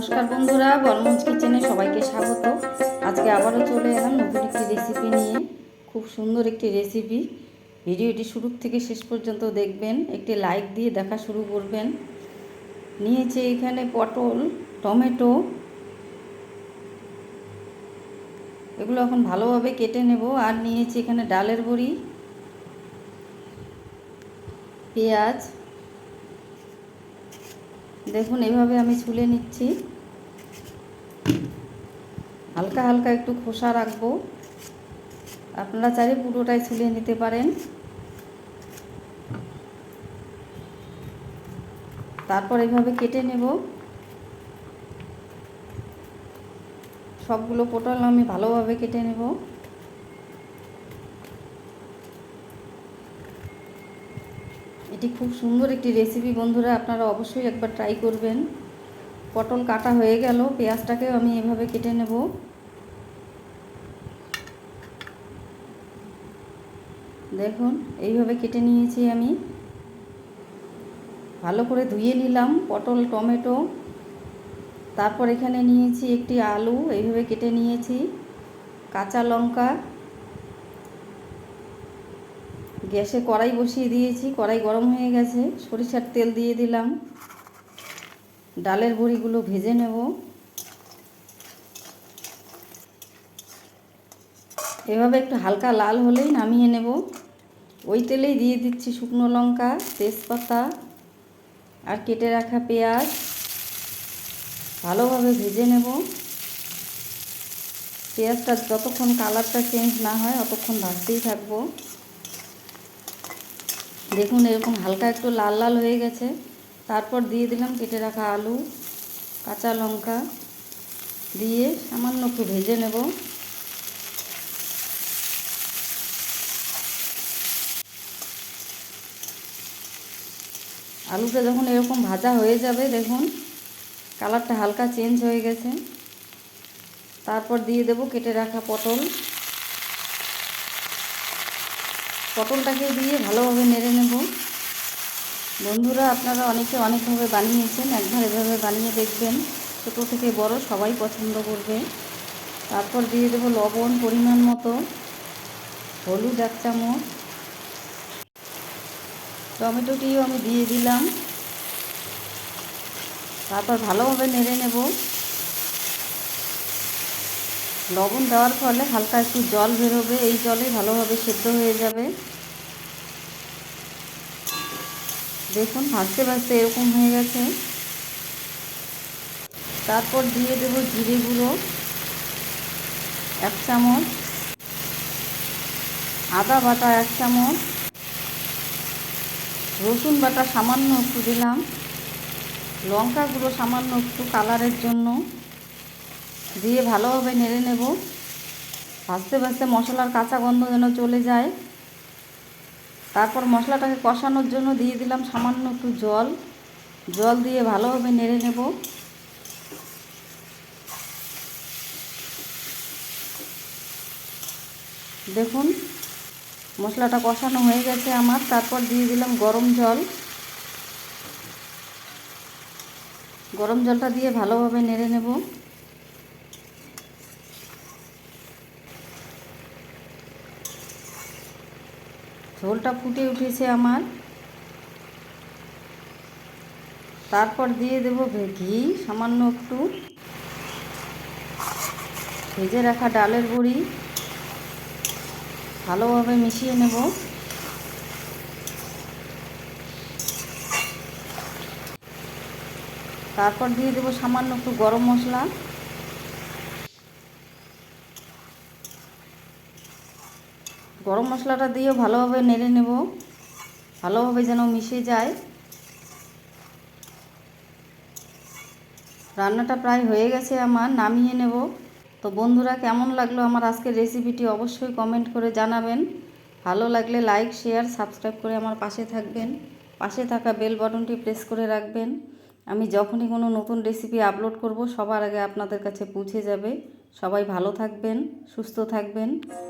নমস্কার বন্ধুরা বর্মঞ্চ কিচেনে সবাইকে স্বাগত। আজকে আবারও চলে এলাম নতুন একটি রেসিপি নিয়ে। খুব সুন্দর একটি রেসিপি ভিডিওটি শুরু থেকে শেষ পর্যন্ত দেখবেন, একটি লাইক দিয়ে দেখা শুরু করবেন। নিয়েছে এখানে পটল, টমেটো। এগুলো এখন ভালোভাবে কেটে নেব। আর নিয়েছি এখানে ডালের বড়ি, পেঁয়াজ। দেখুন এভাবে আমি ছুলে নিচ্ছি। হালকা হালকা একটু খোসা রাখব। আপনারা চাইলে পুরোটাই ছুলে নিতে পারেন। তারপর এভাবে কেটে নেব। সবগুলো পটল আমি ভালোভাবে কেটে নেব। এটি খুব সুন্দর একটি রেসিপি বন্ধুরা, আপনারা অবশ্যই একবার ট্রাই করবেন। পটল কাটা হয়ে গেল, পেঁয়াজটাকেও আমি এভাবে কেটে নেব। দেখুন, এইভাবে কেটে নিয়েছি আমি। ভালো করে ধুয়ে নিলাম পটল, টমেটো। তারপর এখানে নিয়েছি একটি আলু, এইভাবে কেটে নিয়েছি। কাঁচা লঙ্কা। গ্যাসে কড়াই বসিয়ে দিয়েছি, কড়াই গরম হয়ে গেছে, সরিষার তেল দিয়ে দিলাম। ডালের বড়িগুলো ভেজে নেব। এভাবে একটু হালকা লাল হলেই নামিয়ে নেব। ওই তেলেই দিয়ে দিচ্ছি শুকনো লঙ্কা, তেজপাতা, আর কেটে রাখা পেঁয়াজ। ভালোভাবে ভেজে নেব। পেঁয়াজটা যতক্ষণ কালারটা চেঞ্জ না হয়, অতক্ষণ ভাজতেই থাকব। দেখুন, এরকম হালকা একটু লাল লাল হয়ে গেছে। তারপর দিয়ে দিলাম কেটে রাখা আলু, কাঁচা লঙ্কা দিয়ে সামান্য একটু ভেজে নেব। আলুটা যখন এরকম ভাজা হয়ে যাবে, দেখুন, কালারটা হালকা চেঞ্জ হয়ে গেছে। তারপর দিয়ে দেব কেটে রাখা পটল। পটলটাকে দিয়ে ভালোভাবে নেড়ে নেব। বন্ধুরা, আপনারা অনেকে অনেকভাবে বানিয়েছেন, একবার এভাবে বানিয়ে দেখবেন। ছোটো থেকে বড় সবাই পছন্দ করবে। তারপর দিয়ে দেবো লবণ, পরিমাণ মতো। হলুদ এক চামচ। টমেটোটিও আমি দিয়ে দিলাম। তারপর ভালোভাবে নেড়ে নেব। লবণ দেওয়ার ফলে হালকা একটু জল বেরোবে, এই জলে ভালোভাবে সেদ্ধ হয়ে যাবে। দেখুন, ভাজতে ভাজতে এরকম হয়ে গেছে। তারপর দিয়ে দেব জিরে গুঁড়ো, এক চামচ। আদা বাটা এক চামচ। রসুন বাটা সামান্য একটু দিলাম। লঙ্কা গুঁড়ো সামান্য একটু কালারের জন্য। দিয়ে ভালোভাবে নেড়ে নেব। ভাজতে ভাজতে মশলার কাঁচা গন্ধ যেন চলে যায়। তারপর মশলাটাকে কষানোর জন্য দিয়ে দিলাম সামান্য একটু জল। জল দিয়ে ভালোভাবে নেড়ে নেব। দেখুন, মশলাটা কষানো হয়ে গেছে আমার। তারপর দিয়ে দিলাম গরম জল। গরম জলটা দিয়ে ভালোভাবে নেড়ে নেব। ঝোলটা ফুটে উঠেছে আমার। তারপর দিয়ে দেব ঘি, সামান্য একটু। ভেজে রাখা ডালের বড়ি ভালোভাবে মিশিয়ে নেব। তারপর দিয়ে দেব সামান্য একটু গরম মশলা। গরম মশলাটা দিয়েও ভালোভাবে নেড়ে নেব। ভালোভাবে যেন মিশে যায়। রান্নাটা প্রায় হয়ে গেছে আমার, নামিয়ে নেব। তো বন্ধুরা, কেমন লাগল আমার আজকের রেসিপিটি অবশ্যই কমেন্ট করে জানাবেন। ভালো লাগলে লাইক, শেয়ার, সাবস্ক্রাইব করে আমার পাশে থাকবেন। পাশে থাকা বেল বাটনটি প্রেস করে রাখবেন। আমি যখনই কোনো নতুন রেসিপি আপলোড করব, সবার আগে আপনাদের কাছে পৌঁছে যাবে। সবাই ভালো থাকবেন, সুস্থ থাকবেন।